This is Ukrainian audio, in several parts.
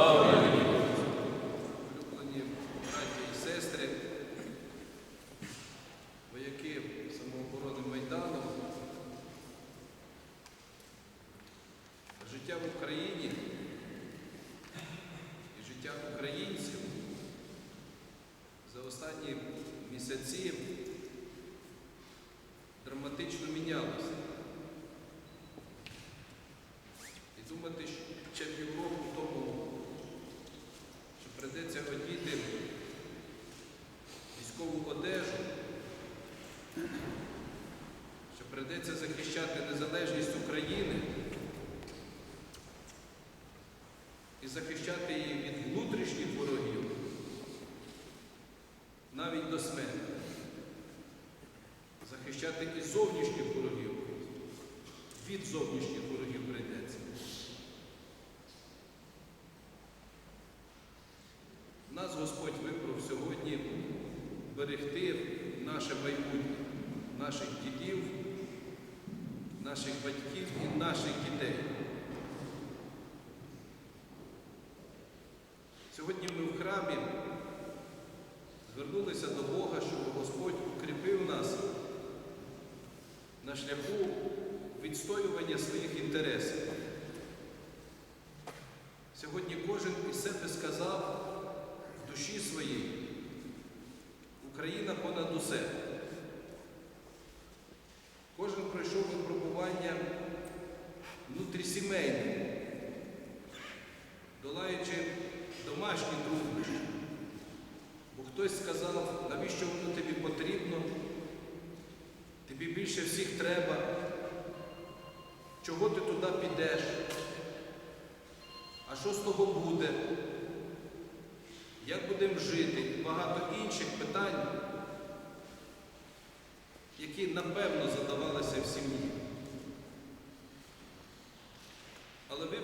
Слава! Улюблені браті і сестри, вояки самооборони Майдану, життя в Україні і життя українців за останні місяці драматично мінялося. І думати, що ще тому що прийдеться одіти військову одежу, що прийдеться захищати незалежність України і захищати її від внутрішніх ворогів навіть до смерті. Захищати і зовнішніх ворогів. Від зовнішніх ворогів прийдеться. Нас Господь вибрав сьогодні берегти наше майбутнє, наших дітей, наших батьків і наших дітей. Сьогодні ми в храмі звернулися до Бога, щоб Господь укріпив нас на шляху відстоювання своїх інтересів. Сьогодні кожен із себе сказав в душі своїй Україна понад усе. Кожен пройшов випробування внутрісімейне, долаючи домашні труднощі. Бо хтось сказав, навіщо воно тобі потрібно, тобі більше всіх треба, чого ти туди підеш, а що з того буде? як будемо жити, багато інших питань, які напевно задавалися в сім'ї.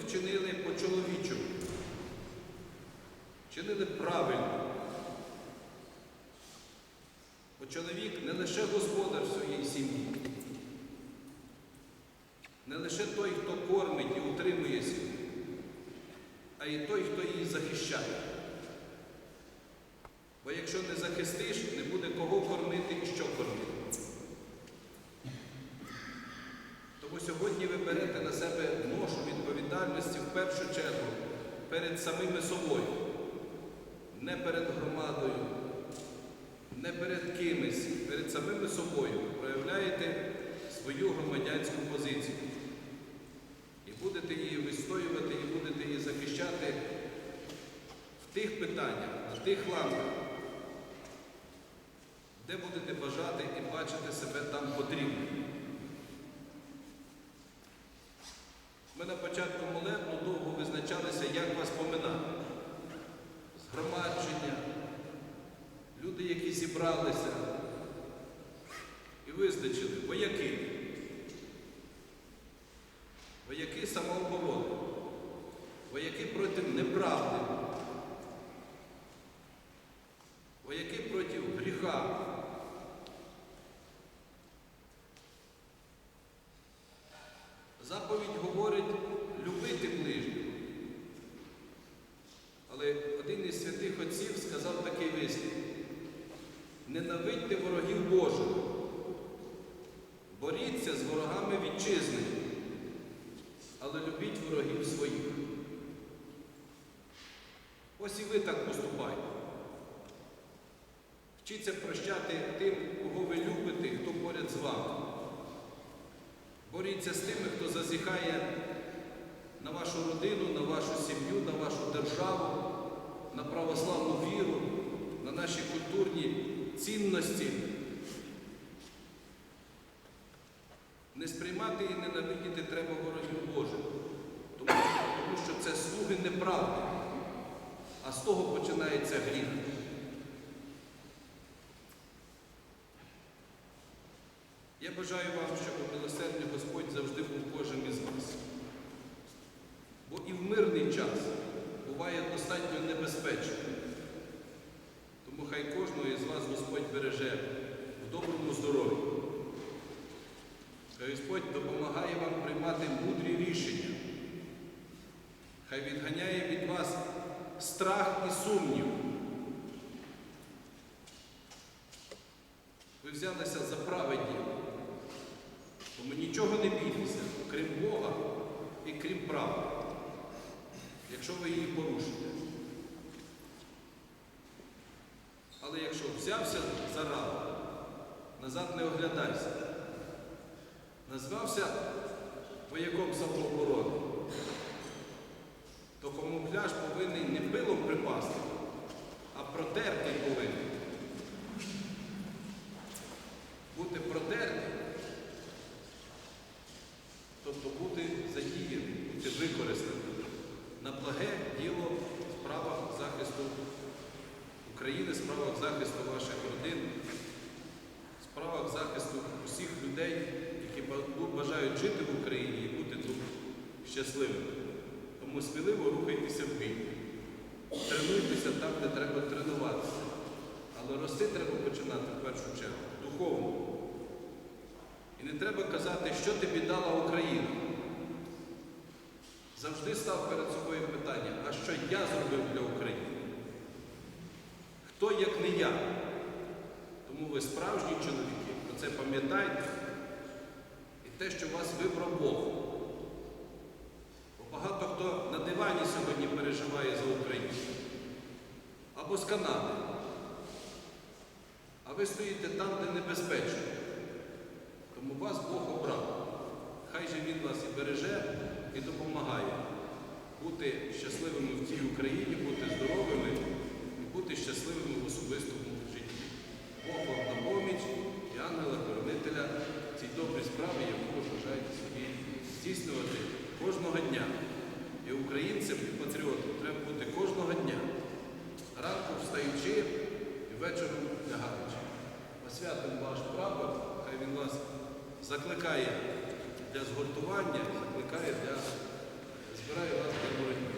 Вчинили по-чоловічому, вчинили правильно. Бо чоловік не лише господар своєї сім'ї, не лише той, хто кормить і утримує сім'ю, а й той, хто її захищає. Бо якщо не захистиш, не буде кого кормити і що кормити. Тому сьогодні ви берете на себе ношу відповідальності в першу чергу перед самими собою, не перед громадою, не перед кимось, перед самими собою проявляєте свою громадянську позицію. І будете її вистоювати, і будете її захищати в тих питаннях, на тих ланках, де будете бажати і бачити себе там потрібно. Ми на початку молебну довго визначалися, як вас поминати. Згромадження, люди, які зібралися і визначили, вояки. Вояки самооборони, вояки проти неправди, вояки проти гріха. Заповідь говорить любити ближнього. Але один із святих отців сказав такий вислів. Ненавидьте ворогів Божих, боріться з ворогами вітчизни, але любіть ворогів своїх. Ось і ви так поступайте. Вчіться прощати тим, кого ви любите, хто поряд з вами. Боріться з тими, хто зазіхає на вашу родину, на вашу сім'ю, на вашу державу, на православну віру, на наші культурні цінності. Не сприймати і ненавидіти треба ворогів Божих, тому що, це слуги неправди, того це гріх. Я бажаю вам, щоб милосердний Господь завжди був кожен із вас. Бо і в мирний час буває достатньо небезпечно. Тому хай кожного із вас Господь береже в доброму здоров'ї. Хай Господь допомагає вам приймати мудрі рішення. Хай відганяє від вас страх і сумнів. Ви взялися за праве діло. Тому нічого не бійтеся, крім Бога і крім правди, якщо ви її порушите. Але якщо взявся за раду, назад не оглядайся. Назвався вояком самооборони, тобто бути задіяним, бути використаним на благе діло в справах захисту України, справах захисту ваших родин, справах захисту усіх людей, які бажають жити в Україні і бути тут щасливими. Тому сміливо рухайтеся в бій. Тренуйтеся там, де треба тренуватися. Але рости треба починати в першу чергу духовно. Не треба казати, що тобі дала Україна. Завжди став перед собою питання, а що я зробив для України? Хто як не я? Тому ви справжні чоловіки, про це пам'ятайте. І те, що вас вибрав Бог. Бо багато хто на дивані сьогодні переживає за Україну. Або з Канади. А ви стоїте там, де небезпечно. Тому вас Бог обрав. Хай же Він вас і береже, і допомагає бути щасливими в тій Україні, бути здоровими і бути щасливими в особистому житті. Бог вам на поміч і ангела-хоронителя цій добрій справі, яку ви бажаєте собі здійснювати кожного дня. І українцям, і патріотам треба бути кожного дня. Ранку встаючи і вечором лягаючи. Освятим ваш прапор, хай він вас закликає для згуртування, закликає для збирає вас для боротьби.